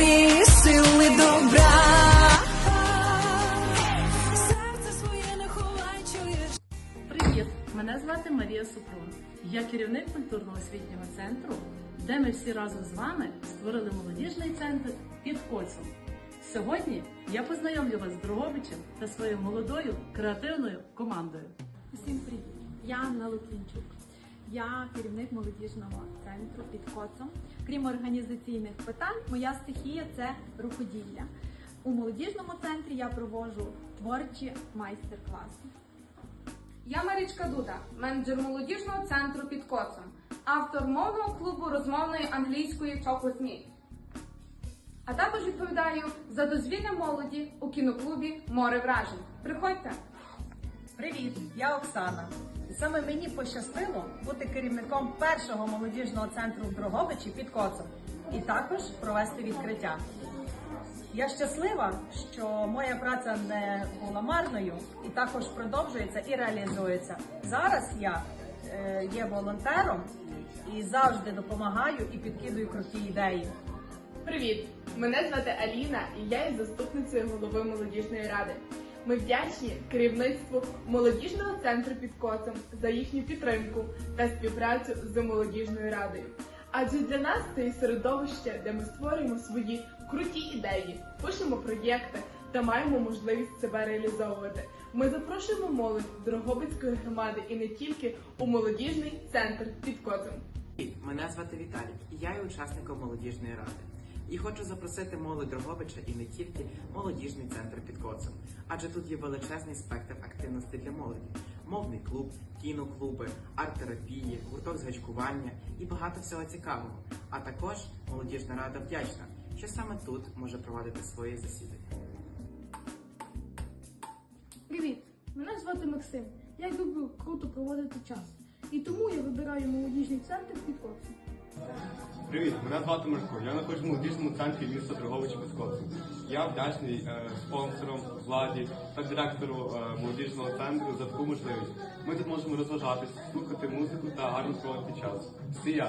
Твоєї, сили добра. Серце своє не ховай, чуєш. Привіт! Мене звати Марія Супрун. Я керівник культурно-освітнього центру, де ми всі разом з вами створили молодіжний центр під Коцом. Сьогодні я познайомлю вас з Дрогобичем та своєю молодою креативною командою. Всім привіт! Я Анна Лукінчук. Я керівник молодіжного центру під коцом. Крім організаційних питань, моя стихія це рукоділля. У молодіжному центрі я проводжу творчі майстер-класи. Я Марічка Дуда, менеджер молодіжного центру під коцом, автор мовного клубу розмовної англійської Chocolate Me. А також відповідаю за дозвілля молоді у кіноклубі Море вражень. Приходьте! Привіт, я Оксана. Саме мені пощастило бути керівником першого молодіжного центру в Дрогобичі під коцом і також провести відкриття. Я щаслива, що моя праця не була марною і також продовжується і реалізується. Зараз я е, є волонтером і завжди допомагаю і підкидую круті ідеї. Привіт! Мене звати Аліна і я є заступницею голови молодіжної ради. Ми вдячні керівництву молодіжного центру під коцем за їхню підтримку та співпрацю з молодіжною радою. Адже для нас це і середовище, де ми створюємо свої круті ідеї, пишемо проєкти та маємо можливість себе реалізовувати. Ми запрошуємо молодь Дрогобицької громади і не тільки у молодіжний центр під коцем. Мене звати Віталій, і я є учасником молодіжної ради. І хочу запросити молодь Дрогобича і не тільки молодіжний центр під коцем, адже тут є величезний спектр активностей для молоді: мовний клуб, кіноклуби, арт-терапії, гурток з гачкування і багато всього цікавого. А також молодіжна рада вдячна, що саме тут може проводити своє засідання. Привіт! Мене звати Максим. Я люблю круто проводити час. І тому я вибираю молодіжний центр під Коцем. Привіт, мене звати Марко. Я знаходжусь в молодіжному центрі міста Дрогобич Пескоцин. Я вдячний е, спонсорам, владі та директору е, молодіжного центру за таку можливість. Ми тут можемо розважатись, слухати музику та гарно проводити час. Всі.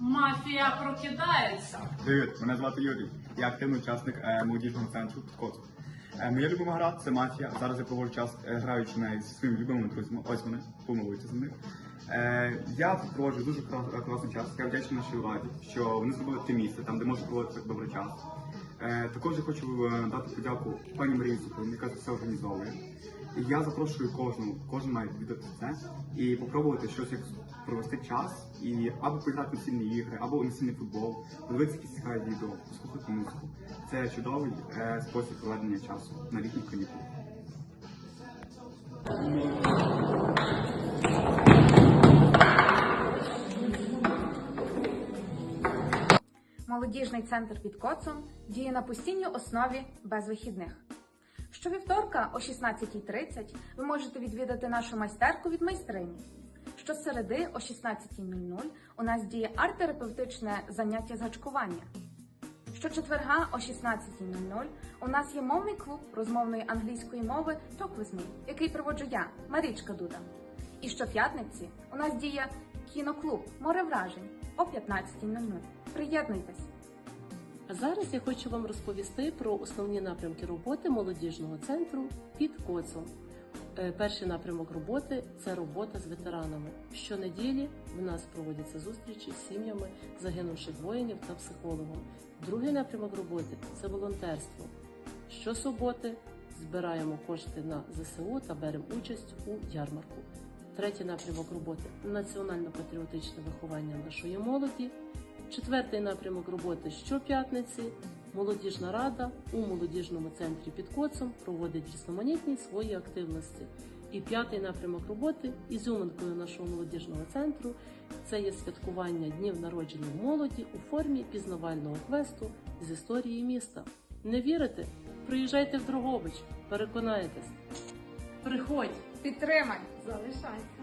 Мафія прокидається! Привіт, мене звати Юрій. Я активний учасник е, молодіжного центру Коцу. Е, моя любима гра це мафія. Зараз я проводжу час е, граючи неї зі своїми любимими друзями. Ось вони, помилуйте за них. Е, я проводжу дуже класний час. Я вдячний нашій владі, що вони зробили таке місце, там де можна проводити добрий час. Е, також я хочу е, дати подяку пані Марії Супрун, яка це все організовує. І я запрошую кожного, кожен має відвідати це і попробувати щось як провести час і або пограти настільні ігри, або настільний футбол, подивитися якісь цікаві відео, послухати музику. Це чудовий е, спосіб проведення часу на літніх канікулах. Молодіжний центр під коцом діє на постійній основі без вихідних. Щовівторка о 16.30 ви можете відвідати нашу майстерку від майстрині. Щосереди о 16.00 у нас діє арт-терапевтичне заняття з гачкування. Щочетверга о 16.00 у нас є мовний клуб розмовної англійської мови Talk with Me, який проводжу я, Марічка Дуда. І щоп'ятниці у нас діє кіноклуб Море вражень о 15.00. Приєднуйтесь! А зараз я хочу вам розповісти про основні напрямки роботи молодіжного центру під Коцом. Е, Перший напрямок роботи це робота з ветеранами. Щонеділі в нас проводяться зустрічі з сім'ями загинувших воїнів та психологом. Другий напрямок роботи це волонтерство. Щосуботи збираємо кошти на ЗСУ та беремо участь у ярмарку. Третій напрямок роботи національно-патріотичне виховання нашої молоді. Четвертий напрямок роботи щоп'ятниці Молодіжна рада у молодіжному центрі під коцом проводить різноманітні свої активності. І п'ятий напрямок роботи ізюминкою нашого молодіжного центру це є святкування днів народження молоді у формі пізнавального квесту з історії міста. Не вірите? Приїжджайте в Дрогобич, переконаєтесь. Приходь! Підтримай! Залишайся.